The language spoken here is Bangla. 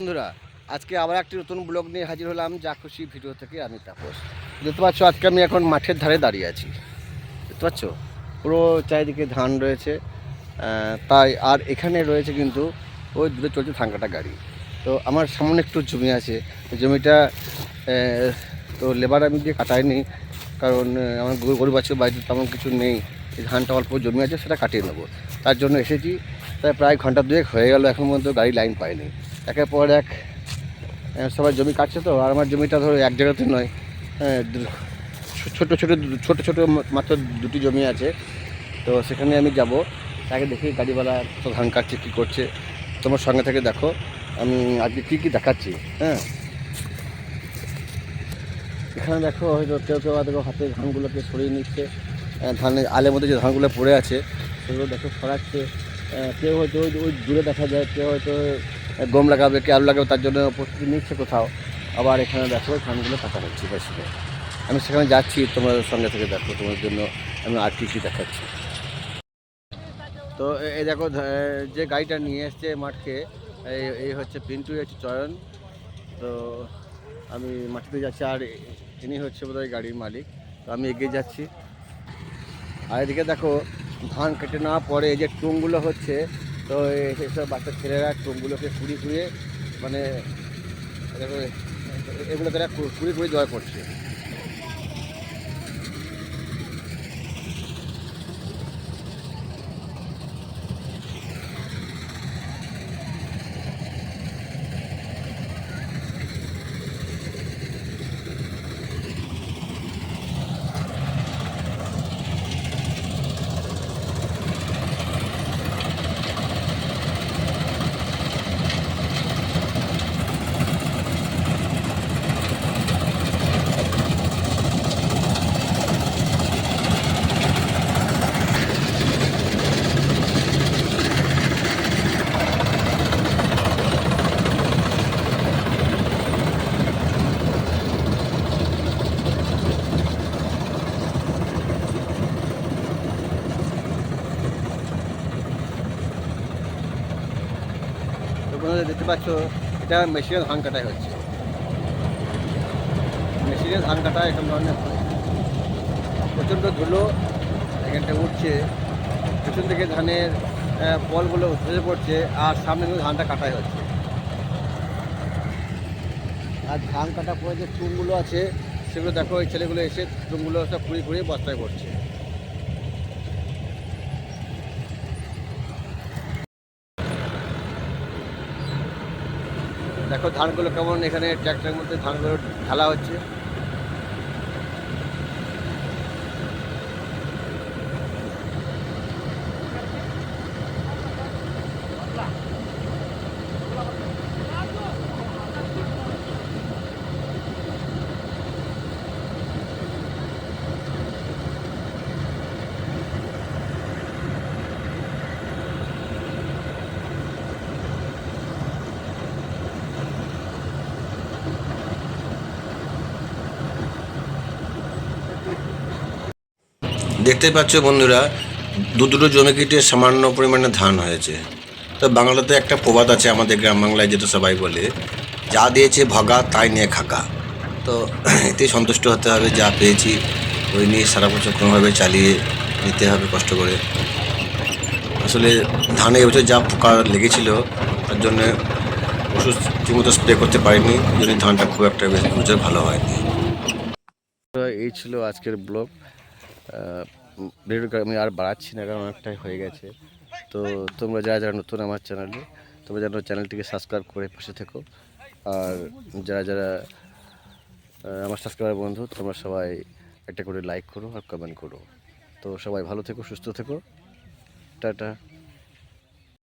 বন্ধুরা, আজকে আবার একটি নতুন ব্লগ নিয়ে হাজির হলাম। যা খুশি ভিডিও থেকে আমি তাপস। দেখতে পাচ্ছ, আজকে আমি এখন মাঠের ধারে দাঁড়িয়ে আছি। দেখতে পাচ্ছ? পুরো চারিদিকে ধান রয়েছে। তাই আর এখানে রয়েছে কিন্তু ওই দূরে চলছে থাঙ্কাটা গাড়ি। তো আমার সামনে একটু জমি আছে। জমিটা তো লেবার আমি দিয়ে কাটাইনি। কারণ আমার গরু গরু বাছুর বাড়িতে তেমন কিছু নেই। ধানটা অল্প জমি আছে, সেটা কাটিয়ে নেব। তার জন্য এসেছি। তাই প্রায় ঘণ্টা দুয়েক হয়ে গেল, এখন পর্যন্ত গাড়ি লাইন পাইনি। একের পর এক সবাই জমি কাটছে তো আর আমার জমিটা ধরো এক জায়গাতে নয়। হ্যাঁ, ছোট ছোট ছোট ছোট মাত্র দুটি জমি আছে। তো সেখানে আমি যাব। তাকে দেখি গাড়িওয়ালা তো ধান কাটছে কী করছে। তোমার সঙ্গে থেকে দেখো আমি আজকে কী কী দেখাচ্ছি হ্যাঁ। এখানে দেখো হয়তো কেউ কেউ দেখো হাতে ধানগুলোকে সরিয়ে নিচ্ছে। ধানের আলের মধ্যে যে ধানগুলো পড়ে আছে সেগুলো দেখো সরাচ্ছে। কেউ হয়তো ওই দূরে দেখা যায় কেউ হয়তো গম লাগাবে কে আলু লাগাবে, তার জন্য প্রস্তুতি নিচ্ছে কোথাও। আবার এখানে দেখো ধানগুলো কাটা হচ্ছে, বেশি আমি সেখানে যাচ্ছি, তোমার সঙ্গে থেকে দেখো, তোমার জন্য আমি আর কী কী দেখাচ্ছি। তো এই দেখো যে গাড়িটা নিয়ে এসছে মাঠকে এই হচ্ছে পিন্টু হচ্ছে চয়ন। তো আমি মাটিতে যাচ্ছি, আর ইনি হচ্ছে বোধহয় গাড়ির মালিক। তো আমি এগিয়ে যাচ্ছি। আর এদিকে দেখো, ধান কেটে নেওয়ার পরে এই যে টুমগুলো হচ্ছে তো এই- এইসব বাচ্চা ছেলেরা টোমগুলোকে কুড়ি কুড়িয়ে মানে এগুলো তারা কুড়ি কুড়ি জয় করছে। তো বন্ধুরা দেখতে পাচ্ছ, এটা মেশিনে ধান কাটাই হচ্ছে। মেশিনে ধান কাটা এরকম ধরনের হয় প্রচণ্ড ধুলো এখানটা উঠছে। পেছন থেকে ধানের বলগুলো ধসে পড়ছে আর সামনে কিন্তু ধানটা কাটাই হচ্ছে। আর ধান কাটার পরে যে চুমগুলো আছে, সেগুলো দেখো, এই ছেলেগুলো এসে চুমগুলো সব খুঁড়ি কুড়িয়ে বস্তায় পড়ছে দেখো ধানগুলো কেমন এখানে ট্র্যাক্টরের মধ্যে ধানগুলো ঢালা হচ্ছে। দেখতে পাচ্ছ বন্ধুরা, দু দুটো জমি কেটে সামান্য পরিমাণে ধান হয়েছে। তো বাংলাতে একটা প্রবাদ আছে আমাদের গ্রাম বাংলায়, যেটা সবাই বলে, যা দিয়েছে ভগা, তাই নিয়ে খাকা। তো এতে সন্তুষ্ট হতে হবে, যা পেয়েছি, ওই নিয়ে সারা বছর কোনোভাবে চালিয়ে নিতে হবে কষ্ট করে। আসলে ধানে এবছর যা পোকা লেগেছিল, তার জন্যে ওষুধ ঠিকমতো স্প্রে করতে পারিনি জন্য ধানটা খুব একটা বেশ ভালো হয়নি। এই ছিল আজকের ব্লগ। ভিডিওটা আমি আর বাড়াচ্ছি না, কারণ অনেকটাই হয়ে গেছে। তো তোমরা যারা যারা নতুন আমার চ্যানেলে তোমরা যেন চ্যানেলটিকে সাবস্ক্রাইব করে পাশে থেকো। আর যারা যারা আমার সাবস্ক্রাইবার বন্ধু, তোমরা সবাই একটা করে লাইক করো আর কমেন্ট করো। তো সবাই ভালো থেকো, সুস্থ থেকো। টাটা।